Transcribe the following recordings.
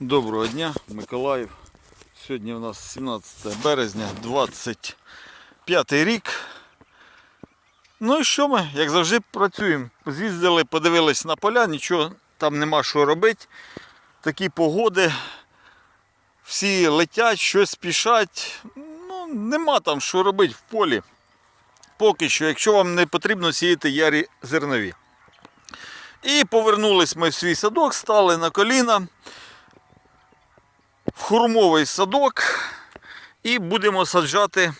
Доброго дня, Миколаїв. Сьогодні у нас 17 березня, 25 рік. Ну і що ми, як завжди, працюємо. З'їздили, подивились на поля, нічого там нема що робити. Такі погоди. Всі летять, щось спішать. Ну, нема там що робити в полі. Поки що, якщо вам не потрібно сіяти ярі зернові. І повернулись ми в свій садок, стали на коліна в хурмовий садок і будемо саджати.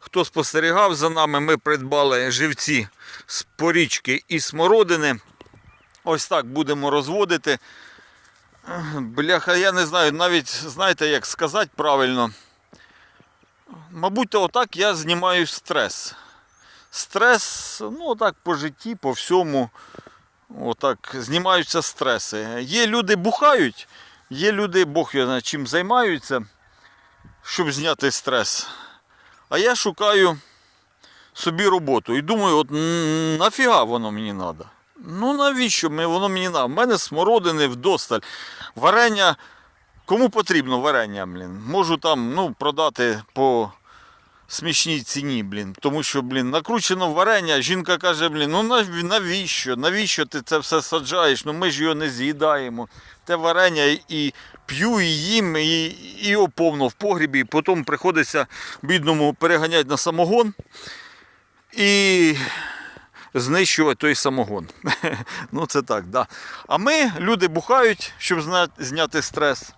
Хто спостерігав за нами, ми придбали живці з порічки і смородини. Ось так будемо розводити. Бляха, я не знаю, навіть знаєте, як сказати правильно. Мабуть, отак я знімаю стрес. Стрес, ну, отак по житті, по всьому. Отак знімаються стреси. Є люди бухають, є люди, Бог я знає, чим займаються, щоб зняти стрес. А я шукаю собі роботу і думаю, от нафіга воно мені треба? Ну навіщо воно мені треба? У мене смородини вдосталь. Варення. Кому потрібно варення, блін? Можу там ну, продати по смішній ціні, блін. Тому що, блін, накручено варення, жінка каже, блін, ну навіщо? Навіщо ти це все саджаєш? Ну ми ж його не з'їдаємо. Те варення і п'ю, і їм, і, і його повно в погрібі. І потім приходиться бідному переганяти на самогон і знищувати той самогон. ну це так, да. А ми, люди бухають, щоб зняти стрес.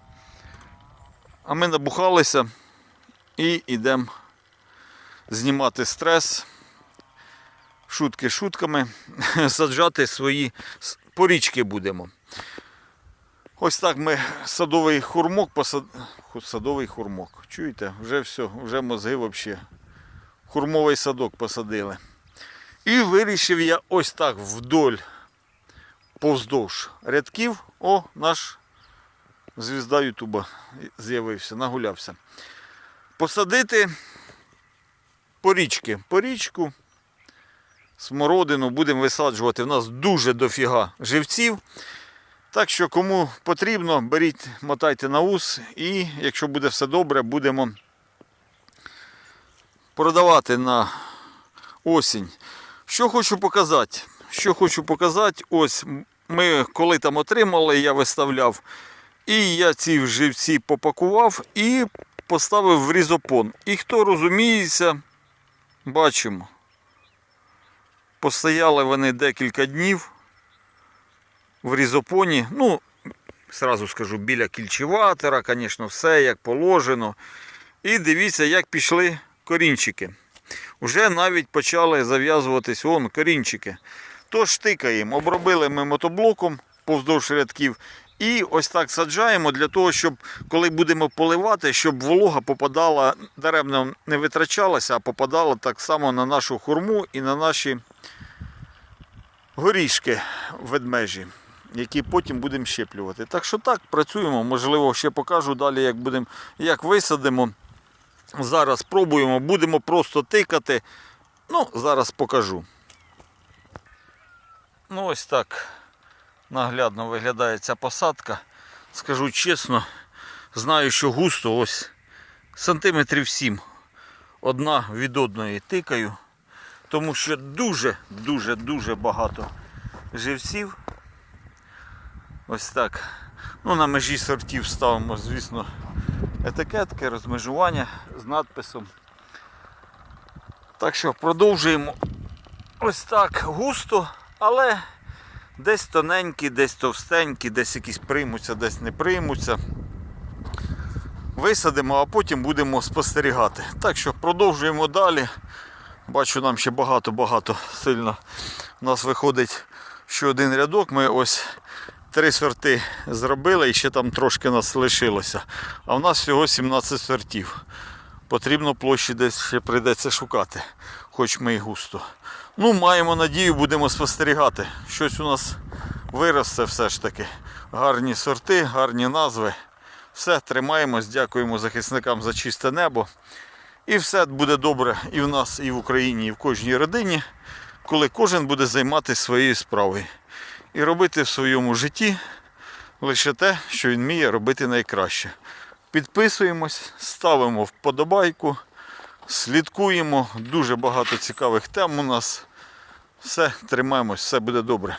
А ми набухалися і йдемо знімати стрес, шутки шутками, саджати свої порічки будемо. Ось так ми садовий хурмок посад... Садовий хурмок. Чуєте? Вже все, вже мозги взагалі. Хурмовий садок посадили. І вирішив я ось так вдоль, повздовж рядків. О, наш звізда Ютуба з'явився, нагулявся. Посадити порічки. Порічку, смородину будемо висаджувати. У нас дуже дофіга живців. Так що, кому потрібно, беріть, мотайте на ус і, якщо буде все добре, будемо продавати на осінь. Що хочу показати? Що хочу показати, ось ми коли там отримали, я виставляв. І я ці живці попакував і поставив в різопон. І хто розуміється, бачимо. Постояли вони декілька днів в різопоні. Ну, сразу скажу, біля кільчеватора, звісно, все як положено. І дивіться, як пішли корінчики. Уже навіть почали зав'язуватись корінчики. Тож тикаємо, обробили ми мотоблоком повздовж рядків. І ось так саджаємо для того, щоб коли будемо поливати, щоб волога попадала, даремно не витрачалася, а попадала так само на нашу хурму і на наші горішки ведмежі, які потім будемо щеплювати. Так що так, працюємо. Можливо, ще покажу далі, як будемо, як висадимо. Зараз пробуємо, будемо просто тикати. Ну, зараз покажу. Ну, ось так наглядно виглядає ця посадка. Скажу чесно, знаю, що густо ось сантиметрів 7 одна від одної тикаю, тому що дуже-дуже-дуже багато живців. Ось так. Ну, на межі сортів ставимо, звісно, етикетки, розмежування з надписом. Так що продовжуємо ось так густо, але десь тоненькі, десь товстенькі, десь якісь приймуться, десь не приймуться. Висадимо, а потім будемо спостерігати. Так що продовжуємо далі. Бачу, нам ще багато-багато сильно у нас виходить ще один рядок. Ми ось три сорти зробили і ще там трошки нас лишилося. А в нас всього 17 сортів. Потрібно площі десь ще прийдеться шукати, хоч ми і густо. Ну, маємо надію, будемо спостерігати. Щось у нас виросте все ж таки. Гарні сорти, гарні назви. Все, тримаємось, дякуємо захисникам за чисте небо. І все буде добре і в нас, і в Україні, і в кожній родині, коли кожен буде займатися своєю справою. І робити в своєму житті лише те, що він вміє робити найкраще. Підписуємось, ставимо вподобайку, слідкуємо. Дуже багато цікавих тем у нас. Все, тримаємось, все буде добре.